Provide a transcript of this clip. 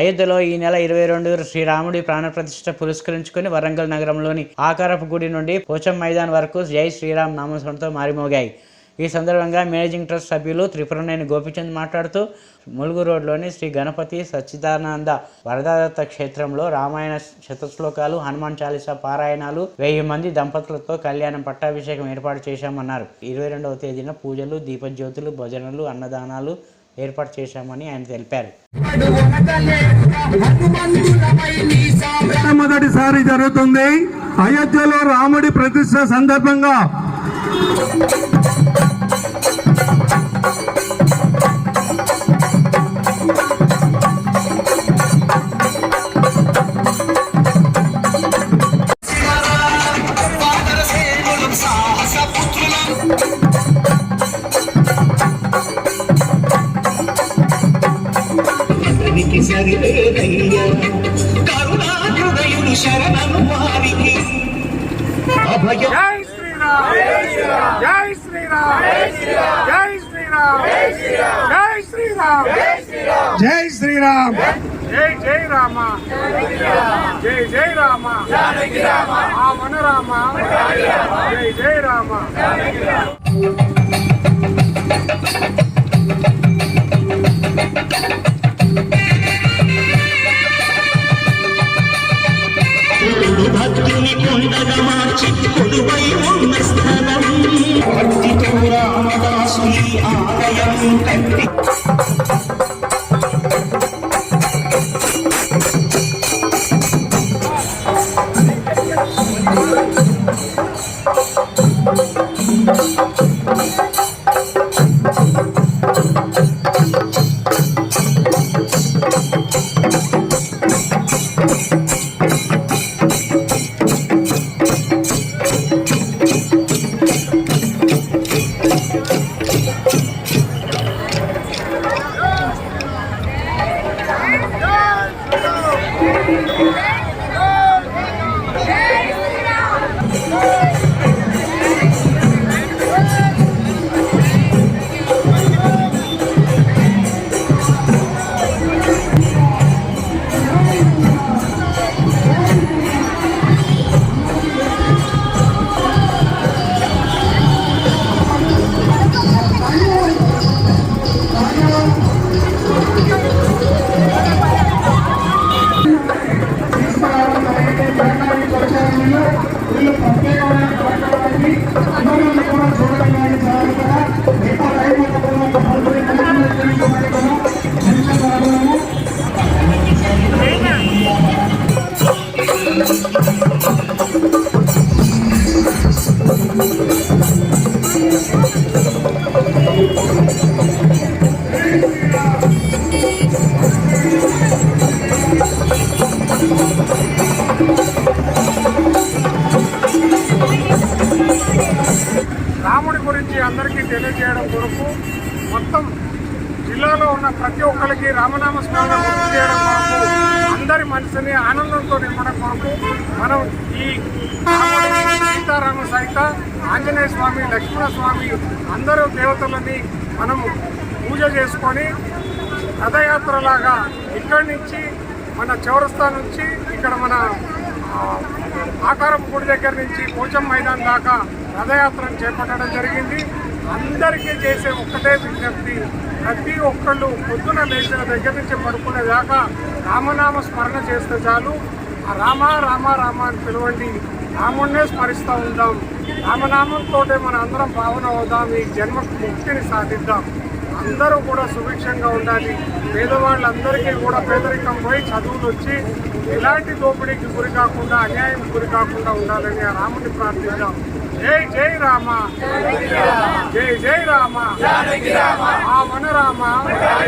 అయోధ్యలో ఈ నెల ఇరవై రెండు శ్రీరాముడి ప్రాణప్రతిష్ఠ పురస్కరించుకుని వరంగల్ నగరంలోని ఆకారపు గుడి నుండి పోచం మైదాన్ వరకు జై శ్రీరామ్ నామస్మరణతో మారిమోగాయి. ఈ సందర్భంగా మేనేజింగ్ ట్రస్ట్ సభ్యులు త్రిపురనేని గోపిచంద్ మాట్లాడుతూ ములుగు రోడ్లోని శ్రీ గణపతి సచ్చిదానంద వరదాదత్త క్షేత్రంలో రామాయణ శతశ్లోకాలు హనుమాన్ చాలీసా పారాయణాలు వెయ్యి మంది దంపతులతో కళ్యాణం పట్టాభిషేకం ఏర్పాటు చేశామన్నారు. ఇరవై రెండవ తేదీన పూజలు దీపజ్యోతులు భజనలు అన్నదానాలు ఏర్పాటు చేశామని ఆయన తెలిపారు. మొదటిసారి జరుగుతుంది. అయోధ్యలో రాముడి ప్రతిష్ట సందర్భంగా సరిలేదయ్యా కరుణాహృదయుడు శరణను వారికి. అభయ జై శ్రీరామ్. జై శ్రీరామ్. జై శ్రీరామ్. జై శ్రీరామ్. జై శ్రీరామ్. జై జై రామ. జై జై రామ. ఆ మన రామ. జై జై రామ. Gracias. జిల్లాలో ఉన్న ప్రతి ఒక్కరికి రామనామ స్మరణ గుర్తు చేయడం కొరకు అందరి మనసుని ఆనందంతో నింపడం కొరకు మనం ఈ సీతారామ సహిత ఆంజనేయ స్వామి లక్ష్మణ స్వామి అందరూ దేవతలని మనము పూజ చేసుకొని రథయాత్రలాగా ఇక్కడి నుంచి మన చౌరస్తా నుంచి ఇక్కడ మన ఆకారం గుడి దగ్గర నుంచి పోచం మైదాన్ దాకా రథయాత్రను చేపట్టడం జరిగింది. అందరికీ చేసే ఒక్కటే విజ్ఞప్తి ప్రతి ఒక్కళ్ళు పొద్దున లేచిన దగ్గర నుంచి పడుకునే దాకా రామనామ స్మరణ చేస్తే చాలు. ఆ రామ రామ రామ అని పిలవండి. రాముణ్ణే స్మరిస్తూ ఉందాం. రామనామంతో మన అందరం భావన అవుదాం. ఈ జన్మకు ముక్తిని సాధిద్దాం. అందరూ కూడా సుభిక్షంగా ఉండాలి. పేదవాళ్ళందరికీ కూడా పేదరికం పోయి చదువులు వచ్చి ఎలాంటి దోపిడీకి గురి కాకుండా అన్యాయం గురి కాకుండా ఉండాలని ఆ రాముని ప్రార్థిద్దాం. జై జై రామ. జై జై రామ. రామ.